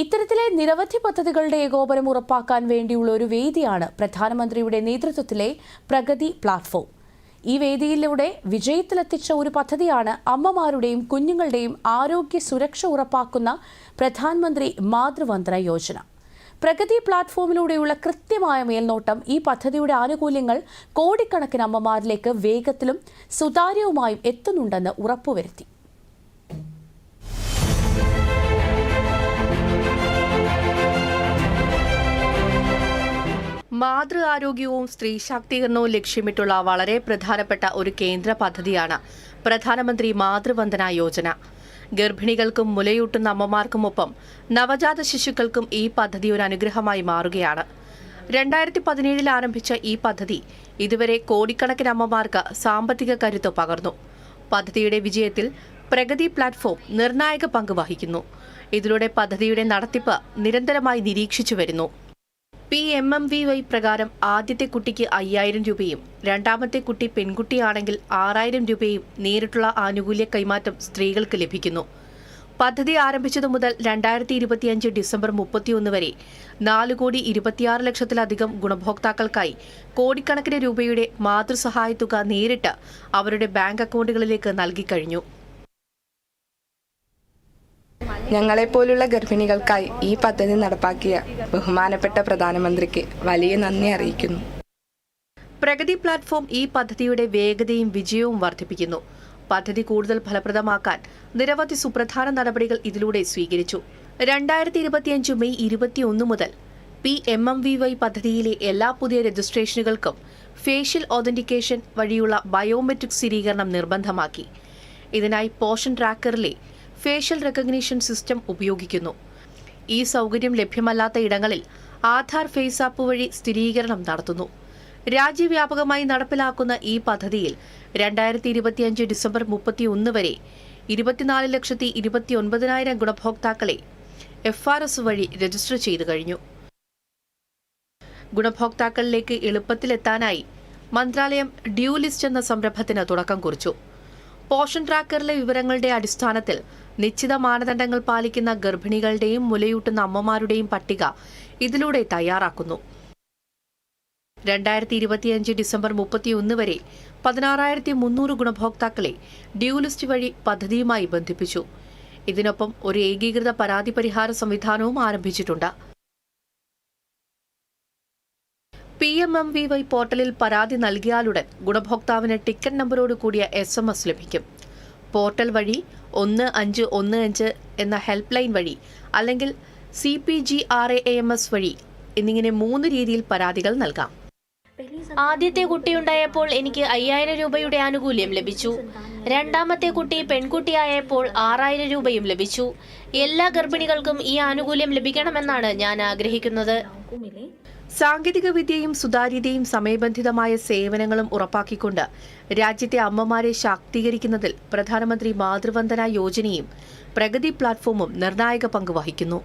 ഇത്തരത്തിലെ നിരവധി പദ്ധതികളുടെ ഏകോപനം ഉറപ്പാക്കാൻ വേണ്ടിയുള്ള ഒരു വേദിയാണ് പ്രധാനമന്ത്രിയുടെ നേതൃത്വത്തിലെ പ്രഗതി പ്ലാറ്റ്ഫോം. ഈ വേദിയിലൂടെ വിജയത്തിലെത്തിച്ച ഒരു പദ്ധതിയാണ് അമ്മമാരുടെയും കുഞ്ഞുങ്ങളുടെയും ആരോഗ്യ സുരക്ഷ ഉറപ്പാക്കുന്ന പ്രധാനമന്ത്രി മാതൃവന്ദന യോജന. പ്രഗതി പ്ലാറ്റ്ഫോമിലൂടെയുള്ള കൃത്യമായ മേൽനോട്ടം ഈ പദ്ധതിയുടെ ആനുകൂല്യങ്ങൾ കോടിക്കണക്കിന് അമ്മമാരിലേക്ക് വേഗത്തിലും സുതാര്യവുമായും എത്തുന്നുണ്ടെന്ന് ഉറപ്പുവരുത്തി. മാതൃ ആരോഗ്യവും സ്ത്രീ ശാക്തീകരണവും ലക്ഷ്യമിട്ടുള്ള വളരെ പ്രധാനപ്പെട്ട ഒരു കേന്ദ്ര പദ്ധതിയാണ് പ്രധാനമന്ത്രി മാതൃവന്ദന യോജന. ഗർഭിണികൾക്കും മുലയൂട്ടുന്ന അമ്മമാർക്കുമൊപ്പം നവജാത ശിശുക്കൾക്കും ഈ പദ്ധതി ഒരു അനുഗ്രഹമായി മാറുകയാണ്. രണ്ടായിരത്തി പതിനേഴിൽ ആരംഭിച്ച ഈ പദ്ധതി ഇതുവരെ കോടിക്കണക്കിന് അമ്മമാർക്ക് സാമ്പത്തിക കരുത്ത് പകർന്നു. പദ്ധതിയുടെ വിജയത്തിൽ പ്രഗതി പ്ലാറ്റ്ഫോം നിർണായക പങ്ക് വഹിക്കുന്നു. ഇതിലൂടെ പദ്ധതിയുടെ നടത്തിപ്പ് നിരന്തരമായി നിരീക്ഷിച്ചു വരുന്നു. P M M V Y പ്രകാരം ആദ്യത്തെ കുട്ടിക്ക് അയ്യായിരം രൂപയും രണ്ടാമത്തെ കുട്ടി പെൺകുട്ടിയാണെങ്കിൽ ആറായിരം രൂപയും നേരിട്ടുള്ള ആനുകൂല്യ കൈമാറ്റം സ്ത്രീകൾക്ക് ലഭിക്കുന്നു. പദ്ധതി ആരംഭിച്ചതു മുതൽ രണ്ടായിരത്തി ഇരുപത്തിയഞ്ച് ഡിസംബർ മുപ്പത്തിയൊന്ന് വരെ നാല് കോടി ഇരുപത്തിയാറ് ലക്ഷത്തിലധികം ഗുണഭോക്താക്കൾക്കായി കോടിക്കണക്കിന് രൂപയുടെ മാതൃസഹായത്തുക നേരിട്ട് അവരുടെ ബാങ്ക് അക്കൗണ്ടുകളിലേക്ക് നൽകിക്കഴിഞ്ഞു ഞങ്ങളെപ്പോലുള്ള ഗർഭിണികൾക്കായി ഈ പദ്ധതി നടപ്പാക്കിയ ബഹുമാനപ്പെട്ട പ്രധാനമന്ത്രിക്ക് വലിയ നന്ദി അറിയിക്കുന്നു. പ്രഗതി പ്ലാറ്റ്ഫോം ഈ പദ്ധതിയുടെ വേഗതയും വിജയവും വർദ്ധിപ്പിക്കുന്നു. പദ്ധതി കൂടുതൽ ഫലപ്രദമാക്കാൻ നിരവധി സുപ്രധാന നടപടികൾ ഇതിലൂടെ സ്വീകരിച്ചു. രണ്ടായിരത്തി ഇരുപത്തിയഞ്ച് മെയ് ഇരുപത്തിയൊന്ന് മുതൽ P M M V Y പദ്ധതിയിലെ എല്ലാ പുതിയ രജിസ്ട്രേഷനുകൾക്കും ഫേഷ്യൽ ഓതന്റിക്കേഷൻ വഴിയുള്ള ബയോമെട്രിക് സ്ഥിരീകരണം നിർബന്ധമാക്കി. ഇതിനായി പോഷൻ ട്രാക്കറിലെ ഫേഷ്യൽ റെക്കഗ്നീഷൻ സിസ്റ്റം ഉപയോഗിക്കുന്നു. ഈ സൗകര്യം ലഭ്യമല്ലാത്ത ഇടങ്ങളിൽ ആധാർ ഫേസ് ആപ്പ് വഴി സ്ഥിരീകരണം നടത്തുന്നു. രാജ്യവ്യാപകമായി നടപ്പിലാക്കുന്ന ഈ പദ്ധതിയിൽ രണ്ടായിരത്തി ഇരുപത്തിയഞ്ച് ഡിസംബർ മുപ്പത്തിയൊന്ന് വരെ ഇരുപത്തിനാല് ലക്ഷത്തി ഇരുപത്തിയൊൻപതിനായിരം ഗുണഭോക്താക്കളെ എഫ് ആർ എസ് വഴി രജിസ്റ്റർ ചെയ്തു കഴിഞ്ഞു. ഗുണഭോക്താക്കളിലേക്ക് എളുപ്പത്തിലെത്താനായി മന്ത്രാലയം ഡ്യൂ ലിസ്റ്റ് എന്ന സംരംഭത്തിന് തുടക്കം കുറിച്ചു. പോഷൻ ട്രാക്കറിലെ വിവരങ്ങളുടെ അടിസ്ഥാനത്തിൽ നിശ്ചിത മാനദണ്ഡങ്ങൾ പാലിക്കുന്ന ഗർഭിണികളുടെയും മുലയൂട്ടുന്ന അമ്മമാരുടെയും പട്ടിക ഇതിലൂടെ തയ്യാറാക്കുന്നു. രണ്ടായിരത്തി ഇരുപത്തിയഞ്ച് ഡിസംബർ മുപ്പത്തിയൊന്ന് വരെ പതിനാറായിരത്തി മുന്നൂറ് ഗുണഭോക്താക്കളെ ഡ്യൂ ലിസ്റ്റ് വഴി പദ്ധതിയുമായി ബന്ധിപ്പിച്ചു. ഇതിനൊപ്പം ഒരു ഏകീകൃത പരാതി പരിഹാര സംവിധാനവും ആരംഭിച്ചിട്ടുണ്ട്. P M M V Y പോർട്ടലിൽ പരാതി നൽകിയാലുടൻ ഗുണഭോക്താവിന് ടിക്കറ്റ് നമ്പറോട് കൂടിയ എസ് എം എസ് ലഭിക്കും. പോർട്ടൽ വഴി ഒന്ന് അഞ്ച് ഒന്ന് അഞ്ച് എന്ന ഹെൽപ്പ് ലൈൻ വഴി അല്ലെങ്കിൽ C P G R A M S വഴി എന്നിങ്ങനെ മൂന്ന് രീതിയിൽ പരാതികൾ നൽകാം. ആദ്യത്തെ കുട്ടിയുണ്ടായപ്പോൾ എനിക്ക് അയ്യായിരം രൂപയുടെ ആനുകൂല്യം ലഭിച്ചു. രണ്ടാമത്തെ കുട്ടി പെൺകുട്ടിയായപ്പോൾ ആറായിരം രൂപയും ലഭിച്ചു. എല്ലാ ഗർഭിണികൾക്കും ഈ ആനുകൂല്യം ലഭിക്കണമെന്നാണ് ഞാൻ ആഗ്രഹിക്കുന്നത്. സാങ്കേതിക വിദ്യയും സുതാര്യതയും സമയബന്ധിതമായ സേവനങ്ങളും ഉറപ്പാക്കിക്കൊണ്ട് രാജ്യത്തെ അമ്മമാരെ ശാക്തീകരിക്കുന്നതിൽ പ്രധാനമന്ത്രി മാതൃവന്ദന യോജനയും പ്രഗതി പ്ലാറ്റ്ഫോമും നിർണായക പങ്ക് വഹിക്കുന്നു.